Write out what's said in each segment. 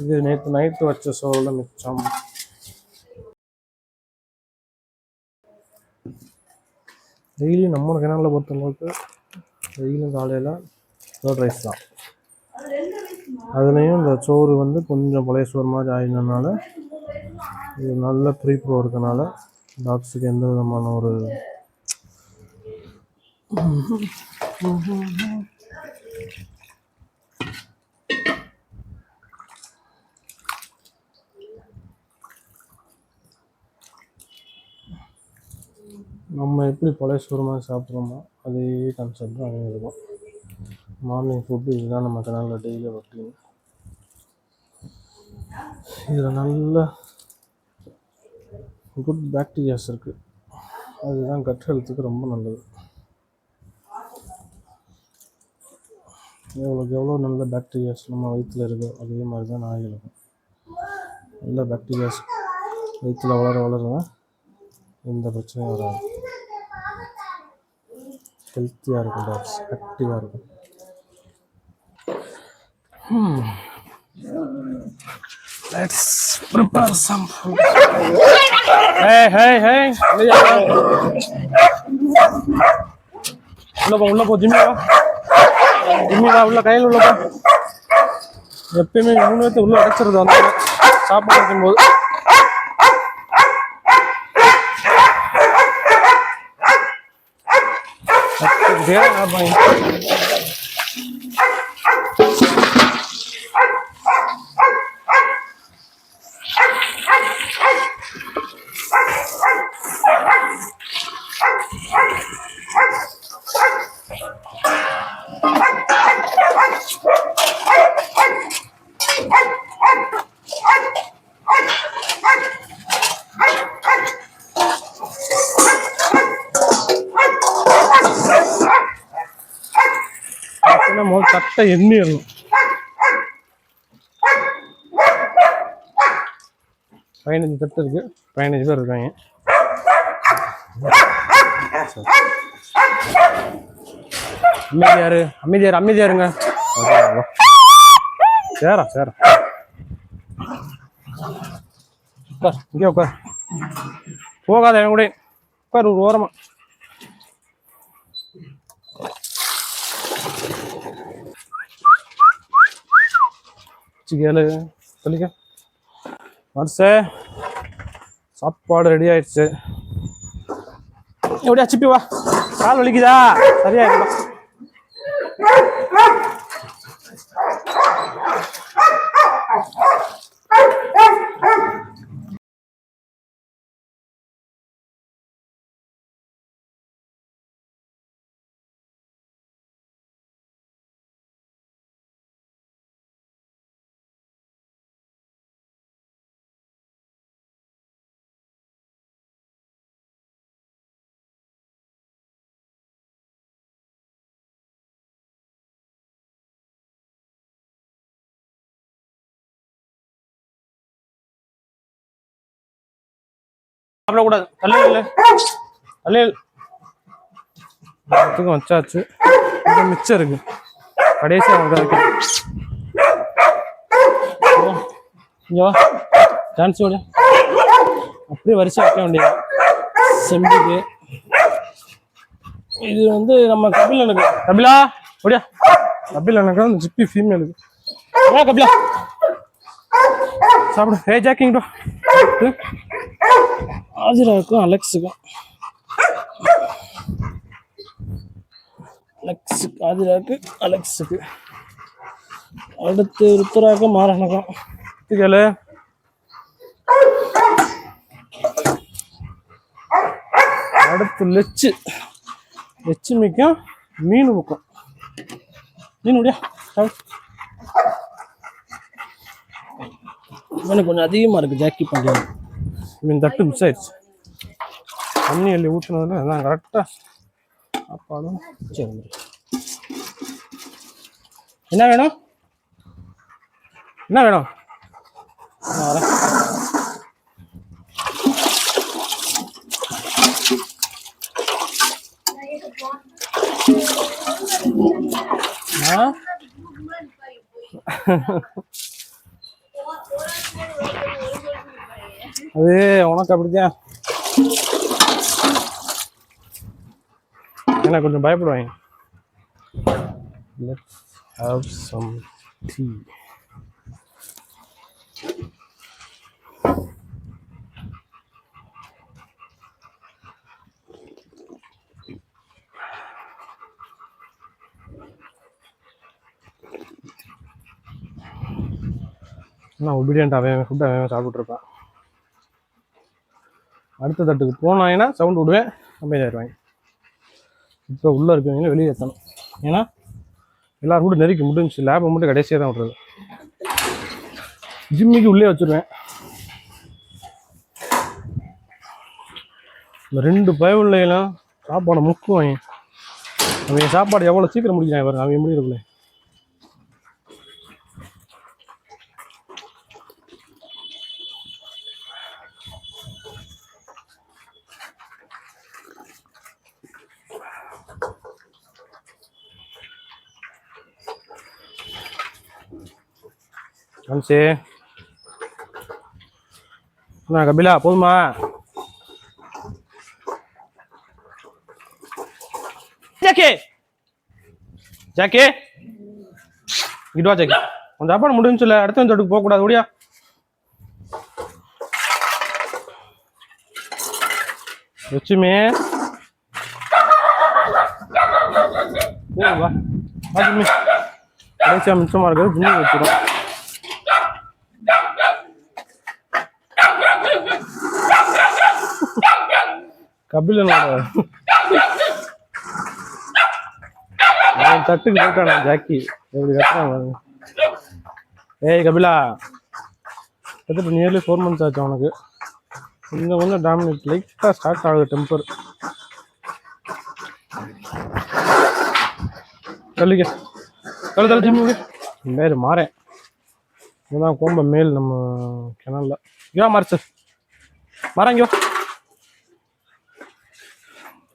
இது நேற்று நைட்டு வச்ச சோறுல மிச்சம். டெய்லி நம்ம கிணறுல பொறுத்தளவுக்கு டெய்லியும் காலையில் கர்ட் ரைஸ் தான். அதுலேயும் இந்த சோறு வந்து கொஞ்சம் பழைய சோறு மாதிரி ஆயினதுனால இது நல்ல ப்ரீ ப்ரோ இருக்கனால டாக்ஸுக்கு எந்த விதமான ஒரு நம்ம எப்படி பழைய சோறுமா சாப்பிட்றோமோ அதே கான்செப்ட் தான் அங்கே இருக்கும். மார்னிங் ஃபுட்டு இதுதான் நம்ம கிணறுல டெய்லி ரொட்டீன் இதில் நல்ல குட் பாக்டீரியாஸ் இருக்குது அதுதான் கட் ஹெல்த்துக்கு ரொம்ப நல்லது. எவ்வளோக்கு எவ்வளோ நல்ல பாக்டீரியாஸ் நம்ம வயிற்றில் இருக்கோ அதே மாதிரி தான் நாய்களுக்கும். நல்ல பாக்டீரியாஸ் வயிற்றில் வளர வளர தான் எந்த பிரச்சனையும் வராது. ஹெல்த்தியாக இருக்கும் டாக்ஸ் ஆக்டிவாக இருக்கும் hmm. Let's prepare some food hey hey hey உள்ள போ உள்ள போ ஜிம்மி வா ஜிம்மி வா உள்ள கையில் உள்ள போ எப்பயுமே மூணு பேர்த்து உள்ள அடைச்சிருது வந்து சாப்பாடு வைக்கும்போது கத்திக்கிட்டே இருப்பாங்க. பார்த்தீங்கன்னா கரெக்டாக எண்ணிடணும் பதினஞ்சு தட்டு இருக்கு. பதினஞ்சு பேர் இருக்காங்க. அமைதியாரு அமைதியார் அமைதியாருங்க சேரா சேரா. உட்கார் இங்கே உட்கார். போகாத என் கூட. உட்கார் ஒரு ஓரமா. கேளு சொல்லிக்க. மர்சே சாப்பாடு ரெடி ஆயிடுச்சு. எப்படியா சிப்பி வா. கால் வலிக்குதா? சரியா சாப்பிடக்கூடாது. தள்ளி இல்லை எல்லாத்துக்கும் வச்சாச்சு. மிச்சம் இருக்கு. கடைசி அவங்க டான்ஸ் விடு அப்படியே வரிசை வைக்க வேண்டியது செம்பிக்கு. இது வந்து நம்ம கபிலனுக்கு கபிலா அப்படியா கபில் எனக்கு அந்த ஜிப்பி ஃபீமேலுக்கு கபிலா. சாப்பிடு. ஏ ஜாக்கிங் ஆதிராவுக்கும் அலெக்ஸுக்கும். அலெக்ஸுக்கு ஆதிராவுக்கு அலெக்ஸுக்கு. அடுத்து ருத்துராவுக்கு மாறனுக்கும் கேளு அடுத்து லெச்சு. லட்சுமிக்கும் மீன் முக்கம் மீன் முடியா இவனுக்கு கொஞ்சம் அதிகமாக இருக்குது ஜாக்கி பஞ்சம் மீன் தட்டு மிஸ் ஆயிடுச்சு தண்ணி அள்ளி ஊற்றுனதில் நான் கரெக்டாக அப்பாடும் சரி என்ன வேணும் என்ன வேணும் ஆ அது உனக்கு அப்படிதான் ஏன்னா கொஞ்சம் பயப்படுவாங்க. லெட்ஸ் ஹாவ் சம் டீ நான் ஒபீடியன்ட் அவன் ஃபுட் அவன் சாப்பிட்ருப்பான் அடுத்த தட்டுக்கு போனாங்கன்னா சவுண்ட் விடுவேன் அமைதியாயிருவாங்க. இப்போ உள்ளே இருக்கவங்க வெளியே ஏற்றணும் ஏன்னா எல்லாரும் கூட நெருக்கி முடிஞ்சுச்சு. லேபை மட்டும் கடைசியாக தான் விட்றது. ஜிம்மிக்கு உள்ளே வச்சுருவேன். இந்த ரெண்டு பயவுள்ளையெல்லாம் சாப்பாடை முக்குவாங்க. அவங்க சாப்பாடு எவ்வளோ சீக்கிரம் முடிக்கிறாங்க பாருங்க. அவங்க முடிக்கிறக்குள்ளே அம்சே என்ன கபிலா போதுமா ஜாக்கே ஜாக்கே இடுவா ஜாக்கி உன் சாப்பாடு முடிஞ்சுல அடுத்த தொட்டுக்கு போகக்கூடாது ஓடியா லட்சுமி வா லட்சுமி கடைசியாக மிச்சமாக இருக்கிறது ஜிம்மி வச்சிடும் கபிலனோட அவன் தட்டுக்கு போயிட்டானா ஜாக்கி. எப்படி கட்டுறான் ஏய் கபிலா. கத்துட்டு நியர்லி ஃபோர் மந்த்ஸ் ஆச்சு அவனுக்கு. கொஞ்சம் கொஞ்சம் டாமினேட் லைட்டாக ஸ்டார்ட் ஆகுது டெம்பர் தள்ளிக்க. தள்ளு தள்ளு ஜிம்முக்கு பேர் மாறேன். இதுதான் கோம்ப மேல் நம்ம கிணல்ல இங்கே மாறிச்சு மாறா இங்கே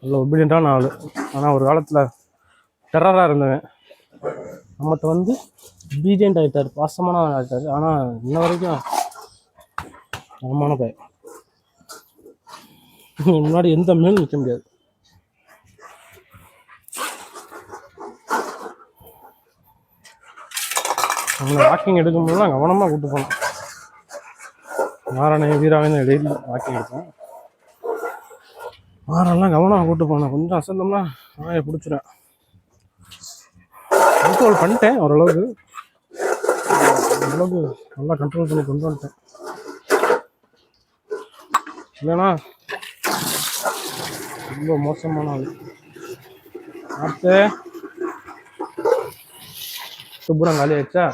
நல்ல ஒபீடியண்ட்டான ஆள். ஆனால் ஒரு காலத்தில் டெரராக இருந்தவன். நம்மகிட்ட வந்து பீடியண்ட் ஆகிட்டார் பாசமான ஆள் ஆகிட்டார் ஆனால் இன்ன வரைக்கும் தரமான பையன். முன்னாடி எந்த மேலும் நிற்க முடியாது. அவனை வாக்கிங் எடுக்கும்போதெல்லாம் கவனமாக கூப்பிட்டு போனோம் நாராயண வீராவின் டெய்லி வாக்கிங் எடுத்தேன் மாறெல்லாம் கவனமாக கூட்டு போனேன். கொஞ்சம் அசந்தோம்னா நாயை பிடிச்சிடும் கண்ட்ரோல் பண்ணிட்டேன் ஓரளவுக்கு. ஓரளவுக்கு நல்லா கண்ட்ரோல் பண்ணி கொண்டு வந்துட்டேன். இல்லைன்னா ரொம்ப மோசமான ஆள். அடுத்து சுப்புரம் காலி ஆயிடுச்சா?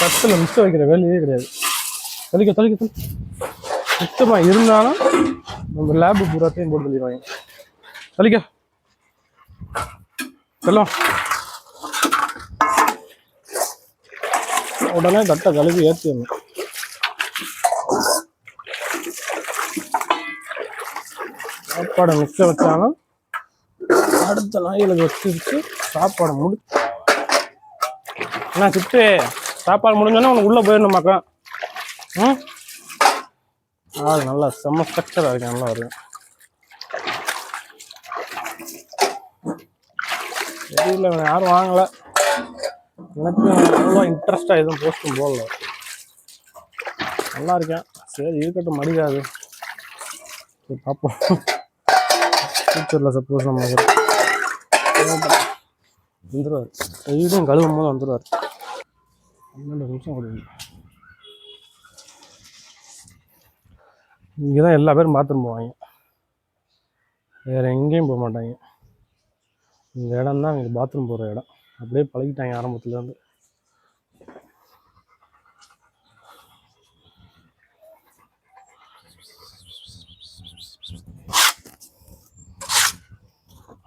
தத்தில் மிச்சம் வைக்கிற வேலையே கிடையாது. தெளிக்க தெளிக்க சுத்தமாக இருந்தாலும் நம்ம லேபு பூராத்தையும் போட்டு தள்ளிடுவாங்க. தொலைக்க செல்லம் உடனே தட்டை கழுவி ஏற்றிடணும் சாப்பாடை மிச்சம் வச்சாலும் அடுத்த நாய்களுக்கு வச்சுட்டு சாப்பாடை முடி என்ன சிட்டு சாப்பாடு முடிஞ்சோன்னா உனக்கு உள்ளே போயிடணுமாக்கா? ம்? ஆள் நல்லா செம்ம ஸ்ட்ரக்சராக இருக்கு நல்லா வருது தெரியல யாரும் வாங்கலை. எனக்கு அவ்வளோ இன்ட்ரெஸ்டாக எதுவும் போஸ்ட்டும் போடல. நல்லா இருக்கேன். சரி இருக்கட்டும் மடிக்காது. சரி பார்ப்போம். ஃபியூச்சரில் சப்போஸ் நம்ம வந்துடுவார் டெய்லியும் கழுவும் போது வந்துடுவார் பன்னெண்டு நிமிஷம் கொடுங்க இங்கே தான் எல்லா பேரும் பாத்ரூம் போவாங்க. வேறு எங்கேயும் போக மாட்டாங்க. இந்த இடம் தான் எனக்கு பாத்ரூம் போகிற இடம். அப்படியே பழகிட்டாங்க ஆரம்பத்துலேருந்து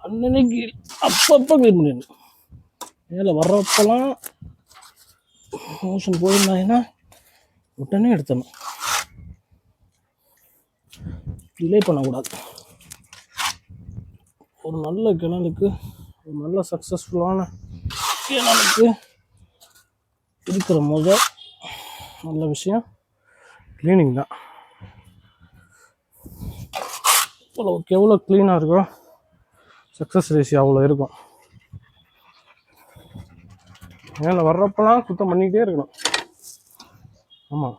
அன்னன்னைக்கு அப்பப்போ க்ளீன் பண்ணிடணும். மேலே வர்றப்பெல்லாம் மோஷன் போயிருந்தாங்கன்னா உடனே எடுத்தணும் டிலே பண்ணக்கூடாது. ஒரு நல்ல கிணலுக்கு ஒரு நல்ல சக்ஸஸ்ஃபுல்லான கிணலுக்கு இருக்கிற முத நல்ல விஷயம் க்ளீனிங் தான். எவ்வளோக்கு எவ்வளோ க்ளீனாக இருக்கோ சக்ஸஸ் ரேஷியோ அவ்வளோ இருக்கும். மேலே வர்றப்பெல்லாம் சுத்தம் பண்ணிக்கிட்டே இருக்கணும். ஆமாம்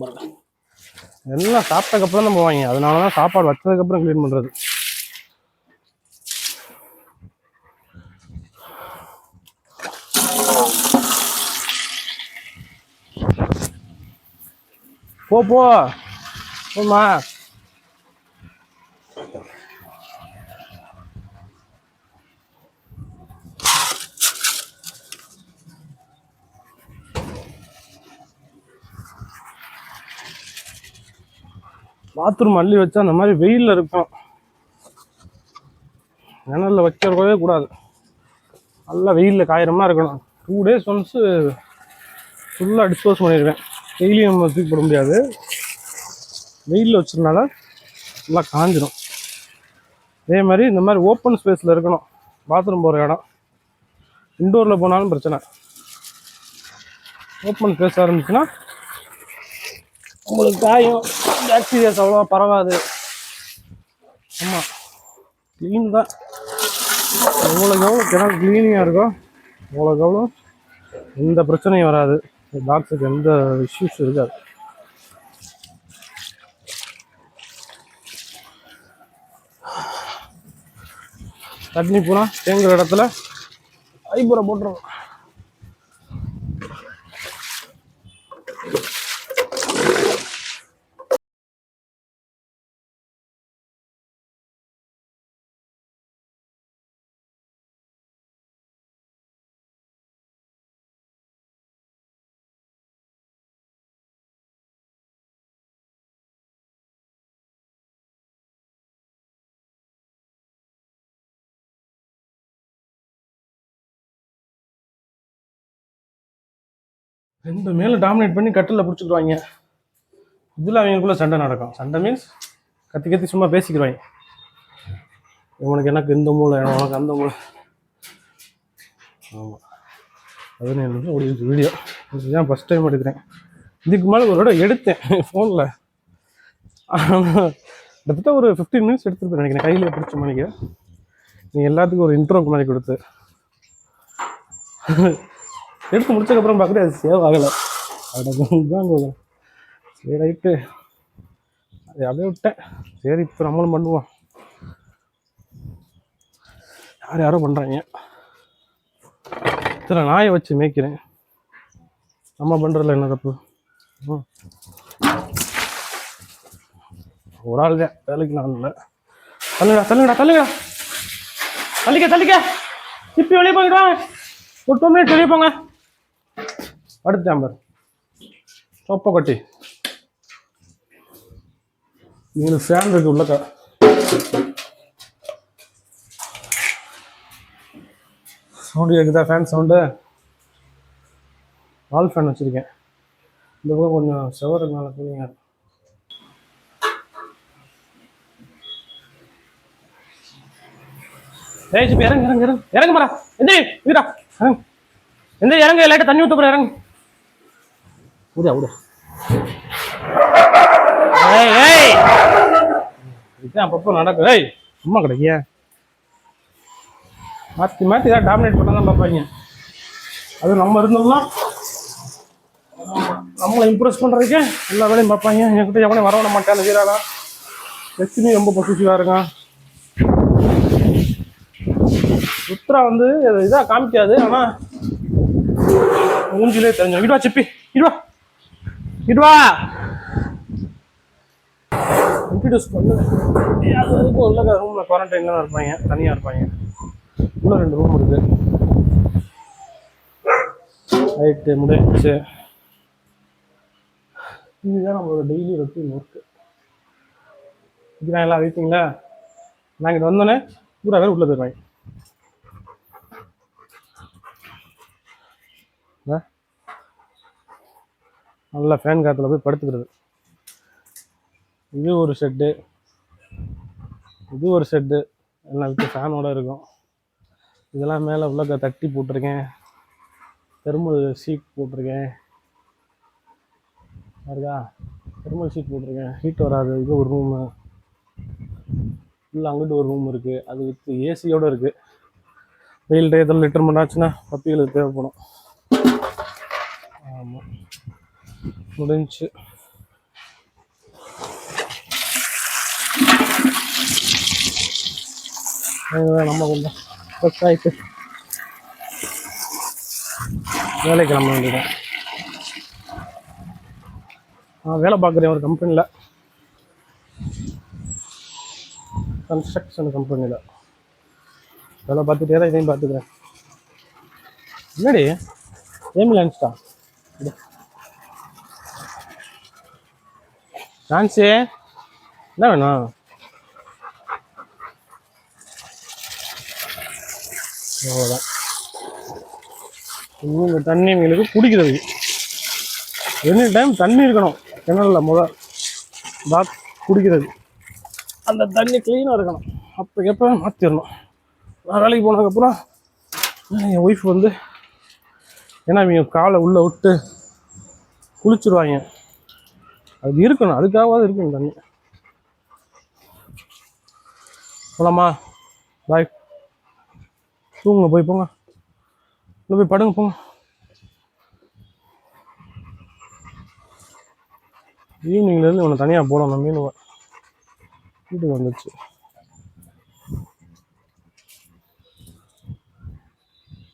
பாருங்க. எல்லாம் சாப்பிட்டக்கப்புறம் தான் போவாங்க அதனால தான் சாப்பாடு வச்சதுக்கப்புறம் க்ளீன் பண்ணுறது போ போமா பாத்ரூம் அள்ளி வச்சா அந்த மாதிரி வெயிலில் இருக்கும். நிழலில் வைக்கிறவே கூடாது. நல்லா வெயிலில் காயிரமாக இருக்கணும். டூ டேஸ் ஒன்ஸு ஃபுல்லாக டிஸ்போஸ் பண்ணிடுவேன் டெய்லி நம்ம தூக்கி போட முடியாது. வெயிலில் வச்சதுனால நல்லா காஞ்சிடும் அதே மாதிரி இந்த மாதிரி ஓப்பன் ஸ்பேஸில் இருக்கணும். பாத்ரூம் போகிற இடம். இண்டோரில் போனாலும் பிரச்சனை. ஓப்பன் ஸ்பேஸாக இருந்துச்சுன்னா உங்களுக்கு காயும். பேக்டீரியாஸ் அவ்வளோவா பரவாது. ஆமாம் க்ளீன் தான். எவ்வளோக்கு எவ்வளோ கிணறு க்ளீனிங்காக இருக்கோ அவ்வளோக்கு எவ்வளோ எந்த பிரச்சனையும் வராது. டாக்ஸுக்கு எந்த இஷ்யூஸ் இருக்காது. தண்ணி பூரா தேங்குற இடத்துல ஐபுரை போட்டுருவோம் ரெண்டு மேலும் டாமினேட் பண்ணி கட்டில் பிடிச்சிக்குவாங்க இதில் அவங்களுக்குள்ள சண்டை நடக்கும். சண்டை மீன்ஸ் கத்தி கத்தி சும்மா பேசிக்கிடுவாங்க. உனக்கு எனக்கு இந்த மூளை உனக்கு அந்த மூளை. ஆமாம் அது நிமிஷம் ஒரு வீடியோ இதுதான் ஃபஸ்ட் டைம் எடுக்கிறேன். இதுக்கு மேலே ஒரு தடவை எடுத்தேன் ஃபோனில் கிட்டத்தட்ட ஒரு ஃபிஃப்டீன் மினிட்ஸ் எடுத்துருப்பேன் நினைக்கிறேன். கையில் பிடிச்ச மணிக்கு. நீ எல்லாத்துக்கும் ஒரு இன்ட்ரோ மாதிரி கொடுத்து. எடுத்து முடிச்சதுக்கப்புறம் பார்க்குறது அது சேவ் ஆகலை. அதான் சரி ரைட்டு. அது அப்படியே விட்டேன். சரி இப்போ நம்மளும் பண்ணுவோம். யார் யாரோ பண்ணுறாங்க இத்தனை நாயை வச்சு மேய்க்கிறேன். நம்ம பண்ணுறதுல என்ன தப்பு? ஒரு ஆள் தான். வேலைக்கு நான் இல்லை. தள்ளுடா தள்ளுடா தள்ளுடா. தள்ளிக்க தள்ளிக்க. இப்போ வெளியே போயிடுவாங்க ஒரு டூ மினிட்ஸ் வெளியே போங்க. அடுத்த நம்பர் சொப்ப கொட்டி. நீங்கள் ஃபேன் இருக்கு உள்ளக்கா சவுண்டு கேட்குதா ஃபேன் சவுண்டு வால் ஃபேன் வச்சுருக்கேன். இந்த பக்கம் கொஞ்சம் செவருக்கு மேலே கூலிங்க ஏய் இறங்கு இறங்கு இறங்கு. இறங்கு மரா எந்திரி வீரா இறங்கு. எந்திரி இறங்கு லைட்டாக தண்ணி ஊற்ற போகிற இறங்கு. விடா விடா ஏய் ஏய். இதுதான் அப்பப்போ நடக்கும் ஏய் சும்மா கிடைக்கிய? மாற்றி மாற்றி ஏதாவது டாமினேட் பண்ண தான் பார்ப்பாங்க. அது நம்ம இருந்தோம்னா நம்மளை இம்ப்ரெஸ் பண்ணுறதுக்கு எல்லா வேலையும் பார்ப்பாங்க. என்கிட்ட எவனையும் வரவிட மாட்டேன் வீராலாம் லட்சுமி ரொம்ப பொசிட்டிவாக இருக்கான். ருத்ரா வந்து இதாக காமிக்காது ஆனால் மூஞ்சிலே தெரிஞ்சு இடுவா சிப்பி. இடுவா இடுவா இன்ட்ரடியூஸ் பண்ணு. அது வரைக்கும் உள்ள ரூமில் குவாரண்டைனில் தான் இருப்பாங்க. தனியாக இருப்பாங்க. உள்ள ரெண்டு ரூம் இருக்கு. ரைட்டு முடிச்சு இதுதான் நம்மளோட டெய்லி ரொட்டீன் ஒர்க்கு இதுதான் எல்லாம் அறிவிப்பீங்களா நாங்கள் இங்கே வந்தோன்னே பூரா பேர் உள்ளே போயிருவாங்க. நல்லா ஃபேன் காற்றுல போய் படுத்துக்கிறது. இது ஒரு ஷெட்டு இது ஒரு ஷெட்டு எல்லாம் விட்டு ஃபேனோடு இருக்கும். இதெல்லாம் மேலே உள்ள தட்டி போட்டிருக்கேன். தெர்மல் ஷீட் போட்டிருக்கேன். இருக்கா தெர்மல் ஷீட் போட்டிருக்கேன். ஹீட் வராது. இது ஒரு ரூமு உள்ள அங்கிட்டு ஒரு ரூம் இருக்குது அது வித் ஏசியோடு இருக்குது வெயில் டயத்தில் லிட்டர் பண்ணாச்சுன்னா பப்பிகளுக்கு தேவைப்படும். ஆமாம் முடிஞ்சு. நம்ம கொஞ்சம் ஃப்ரெஷ் ஆகிட்டு வேலைக்கு கிளம்ப வேண்டியதான் நான் வேலை பார்க்குறேன் ஒரு கம்பெனியில் கன்ஸ்ட்ரக்ஷன் கம்பெனியில் வேலை பார்த்துட்டே தான் இதையும் பார்த்துக்கிறேன். என்னடி? ஏமி லன்ச்டா நான்சி என்ன வேணும்? அவ்வளோதான் இவங்க தண்ணி எங்களுக்கு குடிக்கிறது எனி டைம் தண்ணி இருக்கணும். கிணறுல முத பாத் குடிக்கிறது அந்த தண்ணி க்ளீனாக இருக்கணும். அப்போ எப்போ மாற்றிடணும் நான் வேலைக்கு போனதுக்கப்புறம் என் ஒய்ஃப் வந்து ஏன்னா இவங்க காலை உள்ளே விட்டு குளிச்சுருவாங்க. அது இருக்கணும். அதுக்காகவாது இருக்கணும் தண்ணி. போலாமா? பாய். தூங்க போய் போங்க. உள்ள போய் படுங்க போங்க. ஈவினிங்லேருந்து இவனை தனியாக போடணும் மீனுவை வீட்டுக்கு வந்துச்சு